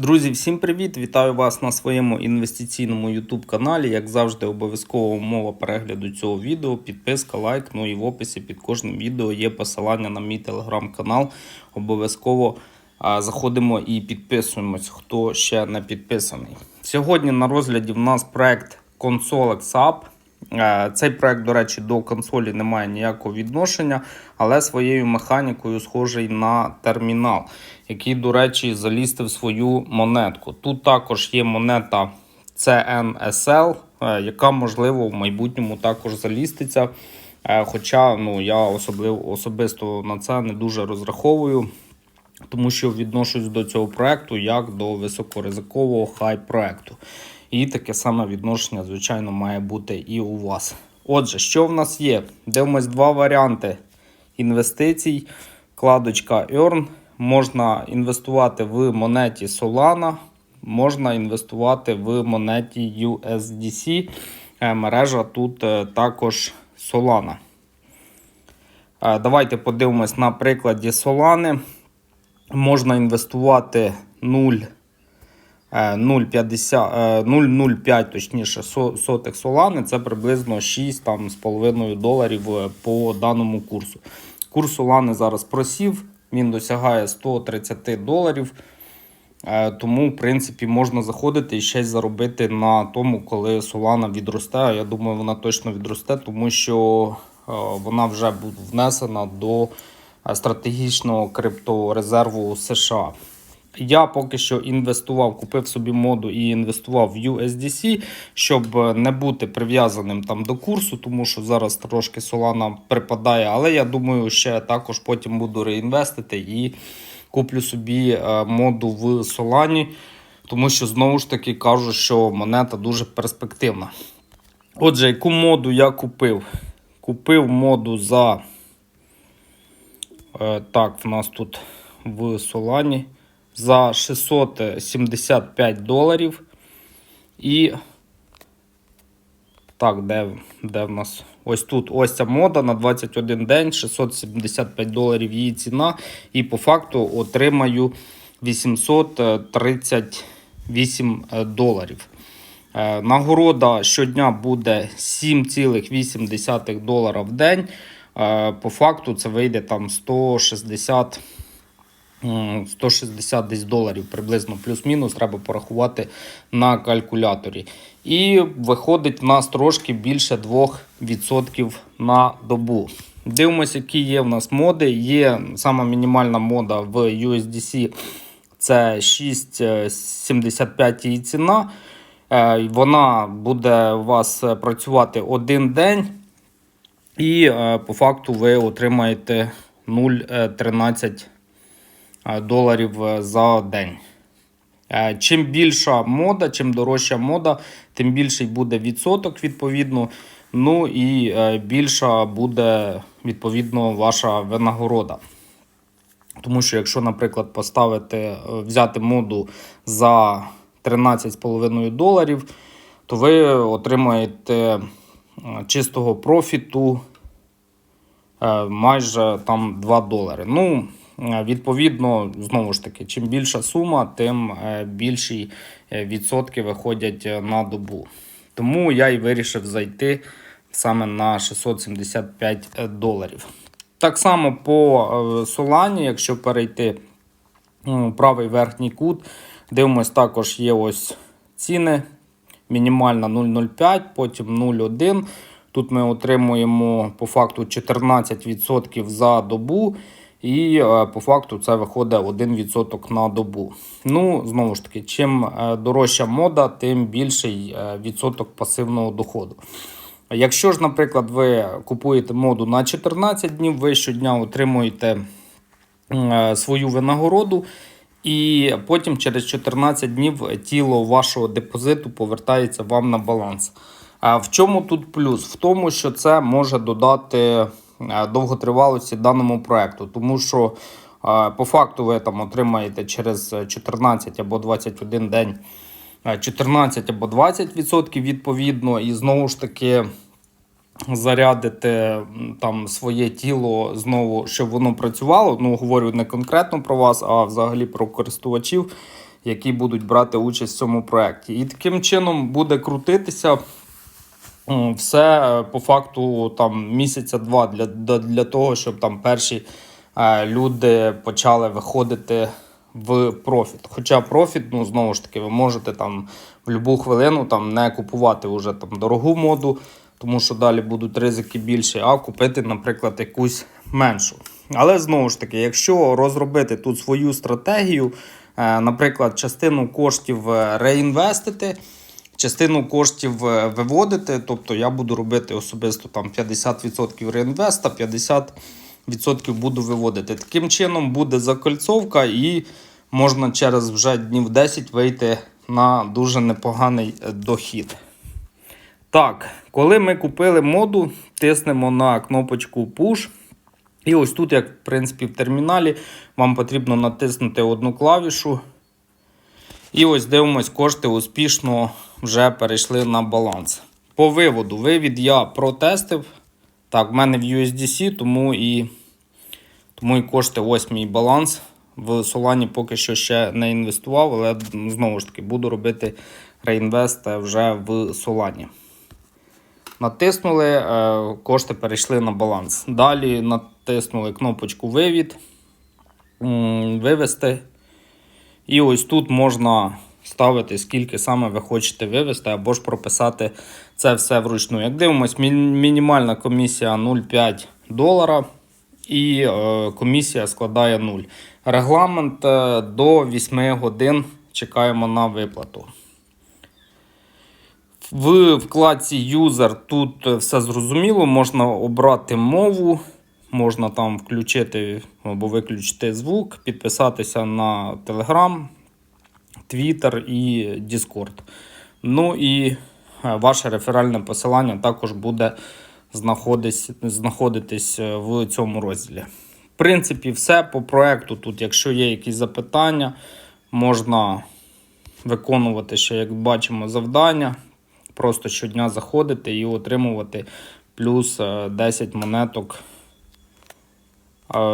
Друзі, всім привіт! Вітаю вас на своєму інвестиційному YouTube каналі. Як завжди, обов'язкова умова перегляду цього відео, підписка, лайк. Ну і в описі під кожним відео є посилання на мій телеграм-канал. Обов'язково заходимо і підписуємось, хто ще не підписаний. Сьогодні на розгляді в нас проект Consolex App. Е, Цей проект, до речі, до консолі не має ніякого відношення, але своєю механікою схожий на термінал, який, до речі, залістив свою монетку. Тут також є монета CNSL, е, яка, можливо, в майбутньому також заліститься. Е, Хоча ну, я особливо, особисто на це не дуже розраховую, тому що відношусь до цього проекту як до високоризикового хай-проекту. І таке саме відношення, звичайно, має бути і у вас. Отже, що в нас є? Дивимось два варіанти інвестицій. Кладочка Earn. Можна інвестувати в монеті Solana, можна інвестувати в монеті USDC. Е, Мережа тут е, також Solana. Е, Давайте подивимось на прикладі Solana. Можна інвестувати 0. Е, 0,50, е, 0,05 точніше сотих солани, це приблизно 6 там, з половиною доларів е, по даному курсу. Курс солани зараз просів, він досягає 130 доларів. Е, Тому, в принципі, можна заходити і ще заробити на тому, коли солана відросте. Я думаю, вона точно відросте, тому що е, вона вже буде внесена до е, стратегічного крипторезерву США. Я поки що інвестував, купив собі моду і інвестував в USDC, щоб е, не бути прив'язаним там до курсу, тому що зараз трошки Solana припадає. Але я думаю, ще також потім буду реінвестити і куплю собі е, моду в Solana, тому що знову ж таки кажу, що монета дуже перспективна. Отже, яку моду я купив? Купив моду за. Е, так, в нас тут в Solana за 675 доларів. І. Так, де, де в нас? Ось тут ось ця мода на 21 день, 675 доларів її ціна. І по факту отримаю 838 доларів. Е, Нагорода щодня буде 7,8 долара в день. Е, По факту це вийде там 160 м, 160 десь доларів приблизно плюс-мінус треба порахувати на калькуляторі. І виходить в нас трошки більше 2% на добу. Дивимося, які є в нас моди. Є сама мінімальна мода в USDC це 6,75 її ціна. Е, Вона буде у вас працювати один день. І е, по факту ви отримаєте 0,13 е, доларів е, за день. Е, Чим більша мода, чим дорожча мода, тим більший буде відсоток, відповідно. Ну і е, більша буде відповідно ваша винагорода. Тому що, якщо, наприклад, поставити, е, взяти моду за 13,5 доларів, то ви отримаєте е, чистого профіту е, майже там 2 долари. Ну, е, відповідно, знову ж таки, чим більша сума, тим е, більші е, відсотки виходять е, на добу. Тому я і вирішив зайти саме на 675 доларів. Так само по е, якщо перейти м, правий верхній кут, дивимось, також є ось ціни. Мінімальна 0,05, потім 0,1. Тут ми отримуємо по факту 14% за добу. І е, по факту це виходить 1% на добу. Ну, знову ж таки, чим е, дорожча мода, тим більший е, відсоток пасивного доходу. Якщо ж, наприклад, ви купуєте моду на 14 днів, ви щодня отримуєте свою винагороду, і потім через 14 днів тіло вашого депозиту повертається вам на баланс. А в чому тут плюс? В тому, що це може додати довготривалості даному проекту, тому що е, по факту ви там отримаєте через 14 або 21 день е, 14 або 20% відповідно, і знову ж таки зарядити там своє тіло знову, щоб воно працювало. Ну, говорю не конкретно про вас, а взагалі про користувачів. які будуть брати участь в цьому проєкті. І таким чином буде крутитися все е, по факту там місяця два для, для, того, щоб там перші е, люди почали виходити в профіт. Хоча профіт, ну знову ж таки, ви можете там в будь-яку хвилину там не купувати вже там дорогу моду, тому що далі будуть ризики більші, а купити, наприклад, якусь меншу. Але знову ж таки, якщо розробити тут свою стратегію, е, наприклад, частину коштів реінвестити, частину коштів е, виводити, тобто я буду робити особисто там 50% реінвеста, 50% буду виводити. Таким чином буде закольцовка і можна через вже днів 10 вийти на дуже непоганий е, дохід. Так, коли ми купили моду, тиснемо на кнопочку Push. І ось тут, як в принципі в терміналі, вам потрібно натиснути одну клавішу. І ось дивимось, кошти успішно вже перейшли на баланс. По виводу, вивід я протестив. Так, в мене в USDC, тому і, тому і кошти ось мій баланс. В Solana поки що ще не інвестував, але знову ж таки буду робити реінвест вже в Solana. Натиснули, е, кошти перейшли на баланс. Далі натиснули кнопочку вивід, вивести. І ось тут можна ставити, скільки саме ви хочете вивести, або ж прописати це все вручну. Як дивимось, мі- мінімальна комісія 0,5 долара і е, комісія складає 0. Регламент е, до 8 годин чекаємо на виплату. В вкладці User тут все зрозуміло, можна обрати мову, можна там включити або виключити звук, підписатися на Telegram, Twitter і Discord. Ну і е, ваше реферальне посилання також буде знаходитись, знаходитись е, в цьому розділі. В принципі, все по проекту. Тут, якщо є якісь запитання, можна виконувати ще, як бачимо, завдання. Просто щодня заходити і отримувати плюс е, 10 монеток е,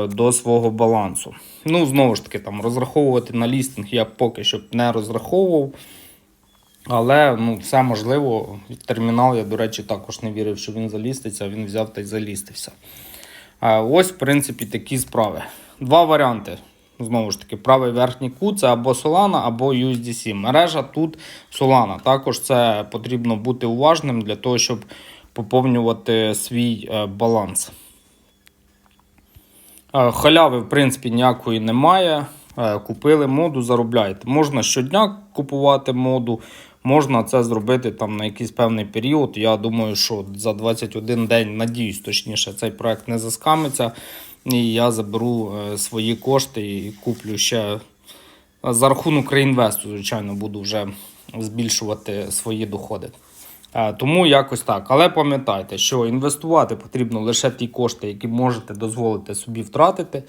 до свого балансу. Ну, знову ж таки, там розраховувати на лістинг я поки що не розраховував. Але ну, все можливо. Термінал я, до речі, також не вірив, що він заліститься, він взяв та й залістився. Ось, в принципі, такі справи. Два варіанти. Знову ж таки, правий верхній кут це або Solana, або USDC. Мережа тут Solana. Також це потрібно бути уважним для того, щоб поповнювати свій е, баланс. Е, Халяви, в принципі, ніякої немає. Е, Купили моду, заробляєте. Можна щодня купувати моду, можна це зробити там на якийсь певний період. Я думаю, що за 21 день, надіюсь, точніше, цей проект не заскамиться. І я заберу е, свої кошти і куплю ще за рахунок реінвесту, звичайно, буду вже збільшувати свої доходи. Е, Тому якось так. Але пам'ятайте, що інвестувати потрібно лише ті кошти, які можете дозволити собі втратити.